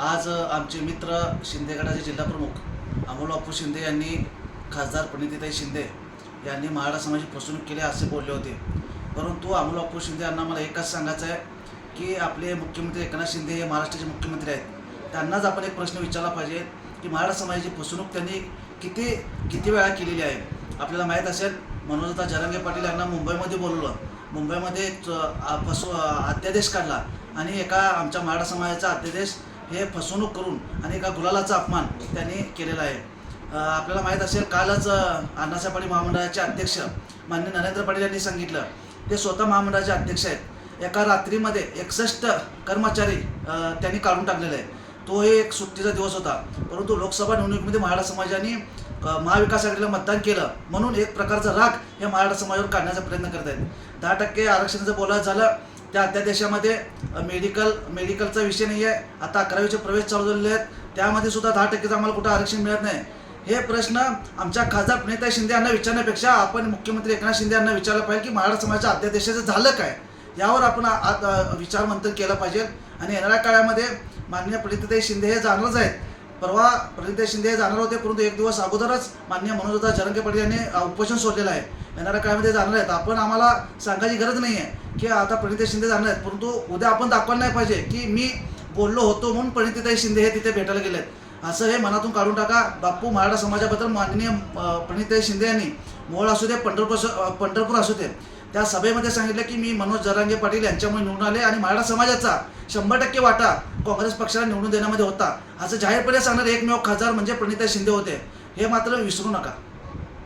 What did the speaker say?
आज आमचे मित्र शिंदेगडाचे जिल्हाप्रमुख अमोल बापू शिंदे यांनी खासदार प्रणितीताई शिंदे यांनी महाडा समाजाची फसवणूक केली असे बोलले होते. परंतु अमोल बापू शिंदे यांना मला एकच सांगायचं आहे की आपले मुख्यमंत्री एकनाथ शिंदे हे महाराष्ट्राचे मुख्यमंत्री आहेत. त्यांनाच आपण एक प्रश्न विचारला पाहिजे की मराठा समाजाची फसवणूक त्यांनी किती किती वेळा केलेली आहे? आपल्याला माहीत असेल मनोजता जरांगे पाटील यांना मुंबईमध्ये बोलवलं. मुंबईमध्ये फसव अध्यादेश काढला आणि एका आमच्या मराठा समाजाचा अध्यादेश हे फसवणूक करून आणि एका गुलालाचा अपमान त्यांनी केलेला आहे. आपल्याला माहीत असेल कालच अण्णासाहेब पाटील महामंडळाचे अध्यक्ष मान्य नरेंद्र पाटील यांनी सांगितलं. ते स्वतः महामंडळाचे अध्यक्ष आहेत. एका रात्रीमध्ये एकसष्ट कर्मचारी त्यांनी काढून टाकलेला आहे तोही एक सुट्टीचा दिवस होता. परंतु लोकसभा निवडणुकीमध्ये मराठा समाजाने अ, महाविकास आघाडीला मतदान केलं. म्हणून एक प्रकारचा राग हे मराठा समाजावर काढण्याचा प्रयत्न करत आहेत दहा टक्के आरक्षणाचं बोलायचं झालं त्या अध्यादेशामध्ये मेडिकल मेडिकलचा विषय नाही आहे आता अकरावीचे प्रवेश चालू झालेले आहेत. त्यामध्ये सुद्धा दहा टक्केचं आम्हाला कुठं आरक्षण मिळत नाही. हे प्रश्न आमच्या खासदार प्रणिता शिंदे यांना विचारण्यापेक्षा आपण मुख्यमंत्री एकनाथ शिंदे यांना विचारलं पाहिजे की मराठा समाजाच्या अध्यादेशाचं झालं काय? यावर आपण आ- विचार मंथन केलं पाहिजे. आणि येणाऱ्या काळामध्ये माननीय प्रणिताई शिंदे हे जाणारच आहेत. परवा प्रणिताई शिंदे हे जाणार होते परंतु एक दिवस अगोदरच माननीय मनोजदा जरंगे पाटील यांनी उपोषण सोडलेलं आहे. येणाऱ्या काळामध्ये जाणार आहेत. आपण आम्हाला सांगायची गरज नाही आहे की आता प्रणितीताई शिंदे जाणार आहेत. परंतु उद्या आपण दाखवायला नाही पाहिजे की मी बोललो होतो म्हणून प्रणितीताई शिंदे हे तिथे भेटायला गेले आहेत. असं हे मनातून काढून टाका. बापू मराठा समाजाबद्दल माननीय प्रणिताई शिंदे यांनी मोहोळ असू दे पंढरपूर पंढरपूर असू दे त्या सभेमध्ये सांगितलं की मी मनोज जरांगे पाटील यांच्यामुळे निवडून आले आणि मराठा समाजाचा शंभर टक्के वाटा काँग्रेस पक्षाला निवडून देण्यामध्ये होता. असं जाहीरपणे सांगणारे एकमेव खासदार म्हणजे प्रणिताई शिंदे होते. हे मात्र विसरू नका.